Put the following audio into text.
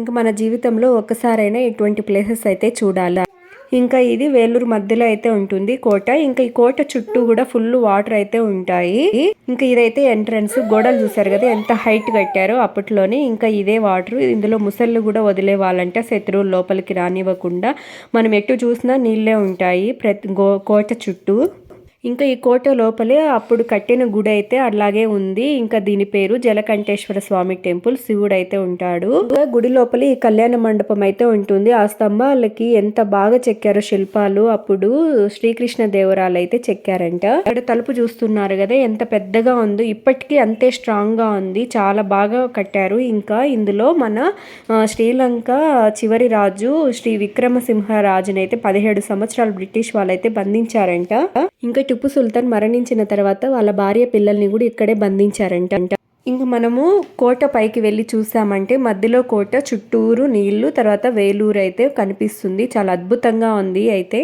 ఇంకా మన జీవితంలో ఒక్కసారైనా ఇటువంటి ప్లేసెస్ అయితే చూడాలి. ఇంకా ఇది వేలూరు మధ్యలో అయితే ఉంటుంది కోట. ఇంకా ఈ కోట చుట్టూ కూడా ఫుల్ వాటర్ అయితే ఉంటాయి. ఇంకా ఇదైతే ఎంట్రన్స్ గోడలు చూసారు కదా ఎంత హైట్ కట్టారో అప్పట్లోనే ఇంకా ఇదే వాటర్. ఇందులో ముసళ్ళు కూడా వదిలే వాళ్ళంటే శత్రువులు లోపలికి రానివ్వకుండా. మనం ఎటు చూసినా నీళ్ళే ఉంటాయి ప్రతి గో కోట చుట్టూ. ఇంకా ఈ కోట లోపలే అప్పుడు కట్టిన గుడి అయితే అలాగే ఉంది. ఇంకా దీని పేరు జలకంఠేశ్వర స్వామి టెంపుల్. శివుడు అయితే ఉంటాడు. గుడి లోపల ఈ కళ్యాణ మండపం అయితే ఉంటుంది. ఆ స్తంభాలకి ఎంత బాగా చెక్కారో శిల్పాలు అప్పుడు శ్రీకృష్ణ దేవరాలు అయితే చెక్కారంట. ఇక్కడ తలుపు చూస్తున్నారు కదా ఎంత పెద్దగా ఉందో. ఇప్పటికీ అంతే స్ట్రాంగ్గా ఉంది. చాలా బాగా కట్టారు. ఇంకా ఇందులో మన శ్రీలంక చివరి రాజు శ్రీ విక్రమసింహ రాజునైతే పదిహేడు సంవత్సరాలు బ్రిటిష్ వాళ్ళైతే బంధించారంట. ఇంకా టిప్పు సుల్తాన్ మరణించిన తర్వాత వాళ్ళ భార్య పిల్లల్ని కూడా ఇక్కడే బంధించారంట. ఇంకా మనము కోట పైకి వెళ్ళి చూసామంటే మధ్యలో కోట చుట్టూరు నీళ్ళు తర్వాత వేలూరు అయితే కనిపిస్తుంది. చాలా అద్భుతంగా ఉంది అయితే.